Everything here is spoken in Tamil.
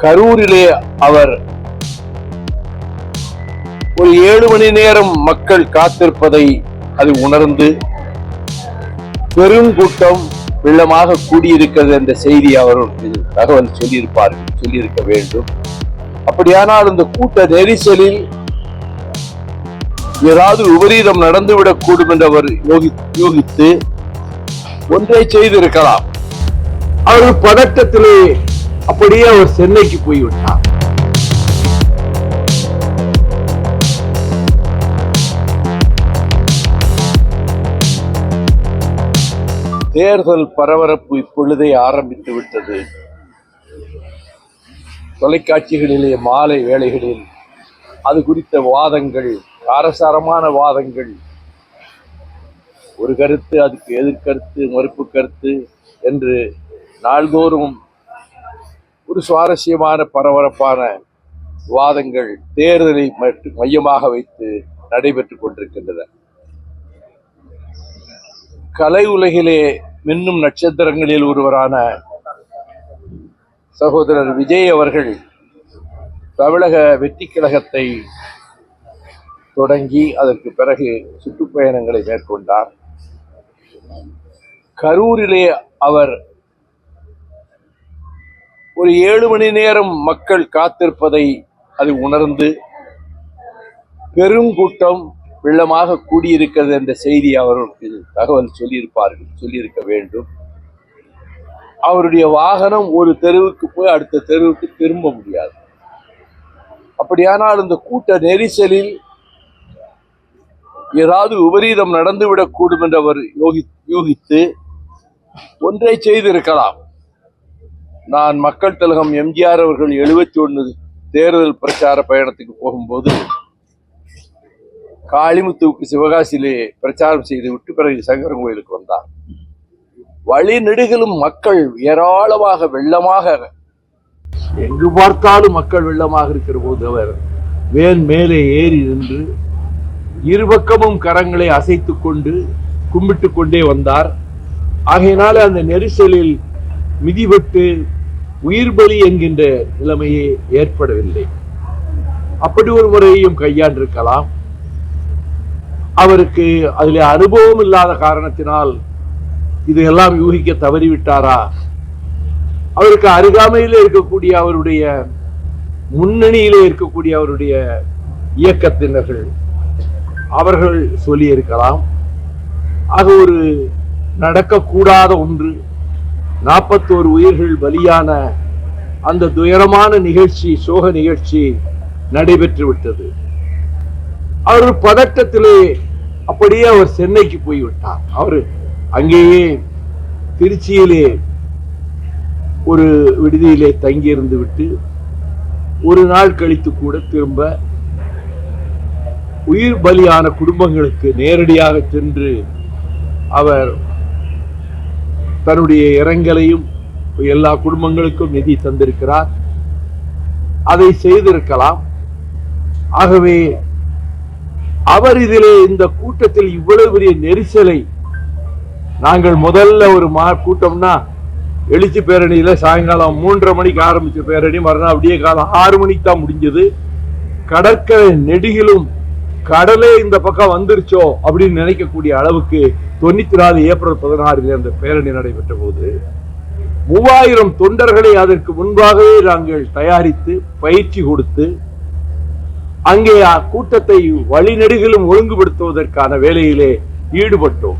கரூரிலே அவர் ஒரு ஏழு மணி நேரம் மக்கள் காத்திருப்பதை அது உணர்ந்து பெருங்கூட்டம் வெள்ளமாக கூடியிருக்கிறது என்ற செய்தி அவர்களுக்கு தகவல் சொல்லியிருப்பார்கள் சொல்லியிருக்க வேண்டும். அப்படியானால் இந்த கூட்ட நெரிசலில் ஏதாவது விபரீதம் நடந்துவிடக் என்று அவர் யோகி யோகித்து ஒன்றை செய்திருக்கலாம். அவர்கள் பதட்டத்திலே அப்படியே அவர் சென்னைக்கு போய்விட்டார். தேர்தல் பரபரப்பு இப்பொழுதே ஆரம்பித்து விட்டது. தொலைக்காட்சிகளிலே மாலை வேளைகளில் அது குறித்த வாதங்கள் காரசாரமான வாதங்கள். ஒரு கருத்து அதுக்கு எதிர்கருத்து மறுப்பு கருத்து என்று நாள்தோறும் ஒரு சுவாரஸ்யமான பரபரப்பான வாதங்கள் தேர்தலை மையமாக வைத்து நடைபெற்றுக் கொண்டிருக்கின்றன. கலை உலகிலே மின்னும் நட்சத்திரங்களில் ஒருவரான சகோதரர் விஜய் அவர்கள் தமிழக வெற்றி கழகத்தை தொடங்கி அதற்கு பிறகு சுற்றுப்பயணங்களை மேற்கொண்டார். கரூரிலே அவர் ஒரு ஏழு மணி நேரம் மக்கள் காத்திருப்பதை அது உணர்ந்து பெருங்கூட்டம் வெள்ளமாக கூடியிருக்கிறது என்ற செய்தி அவர்களுக்கு தகவல் சொல்லியிருப்பார்கள் சொல்லியிருக்க வேண்டும். அவருடைய வாகனம் ஒரு தெருவுக்கு போய் அடுத்த தெருவுக்கு திரும்ப முடியாது. அப்படியானால் இந்த கூட்ட நெரிசலில் ஏதாவது விபரீதம் நடந்துவிடக்கூடும் என்று அவர் யோகி யூகித்து ஒன்றை செய்திருக்கலாம். நான் மக்கள் திலகம் எம்ஜிஆர் அவர்கள் எழுபத்தி ஒன்று தேர்தல் பிரச்சார பயணத்துக்கு போகும்போது காளிமுத்துவுக்கு சிவகாசியிலே பிரச்சாரம் செய்துவிட்டு பிறகு சங்கரன் கோயிலுக்கு வந்தார். வழிநெடுகளும் மக்கள் ஏராளமாக வெள்ளமாக எங்கு பார்த்தாலும் மக்கள் வெள்ளமாக இருக்கிற போது அவர் வேன் மேலே ஏறி நின்று இருபக்கமும் கரங்களை அசைத்து கொண்டு கும்பிட்டு கொண்டே வந்தார். ஆகையினால அந்த நெரிசலில் மிதிபட்டு உயிர் பலி என்கின்ற நிலைமையே ஏற்படவில்லை. அப்படி ஒரு முறையையும் கையாண்டிருக்கலாம். அவருக்கு அதில் அனுபவம் இல்லாத காரணத்தினால் இதையெல்லாம் யூகிக்க தவறிவிட்டாரா? அவருக்கு அருகாமையிலே இருக்கக்கூடிய அவருடைய முன்னணியிலே இருக்கக்கூடிய அவருடைய இயக்கத்தினர்கள் அவர்கள் சொல்லியிருக்கலாம். அது ஒரு நடக்கக்கூடாத ஒன்று. நாற்பத்தோரு உயிர்கள் பலியான அந்த துயரமான நிகழ்ச்சி சோக நிகழ்ச்சி நடைபெற்று விட்டது. அவர் பதட்டத்திலே அப்படியே அவர் சென்னைக்கு போய்விட்டார். அவர் அங்கேயே திருச்சியிலே ஒரு விடுதியிலே தங்கியிருந்து விட்டு ஒரு நாள் கழித்து கூட திரும்ப உயிர் பலியான குடும்பங்களுக்கு நேரடியாக சென்று அவர் தன்னுடைய இரங்கலையும் எல்லா குடும்பங்களுக்கும் நிதி தந்திருக்கிறார். அதை செய்திருக்கலாம். ஆகவே அவர் இதிலே இந்த கூட்டத்தில் இவ்வளவு பெரிய நெரிசலை நாங்கள் முதல்ல ஒரு மா கூட்டம்னா எழுச்சி பேரணியில சாயங்காலம் மூன்றரை மணிக்கு ஆரம்பிச்ச பேரணி மறுநாள் அப்படியே காலம் ஆறு மணிக்கு தான் முடிஞ்சது. கடற்கரை நெடுகிலும் கடலே இந்த பக்கம் வந்துருச்சோ அப்படின்னு நினைக்கக்கூடிய அளவுக்கு தொண்ணூத்தி நாலு ஏப்ரல் பதினாறில் அந்த பேரணி நடைபெற்ற போது மூவாயிரம் தொண்டர்களை அதற்கு முன்பாகவே நாங்கள் தயாரித்து பயிற்சி கொடுத்து அங்கே கூட்டத்தை வழிநெடுகிலும் ஒழுங்குபடுத்துவதற்கான வேலையிலே ஈடுபட்டோம்.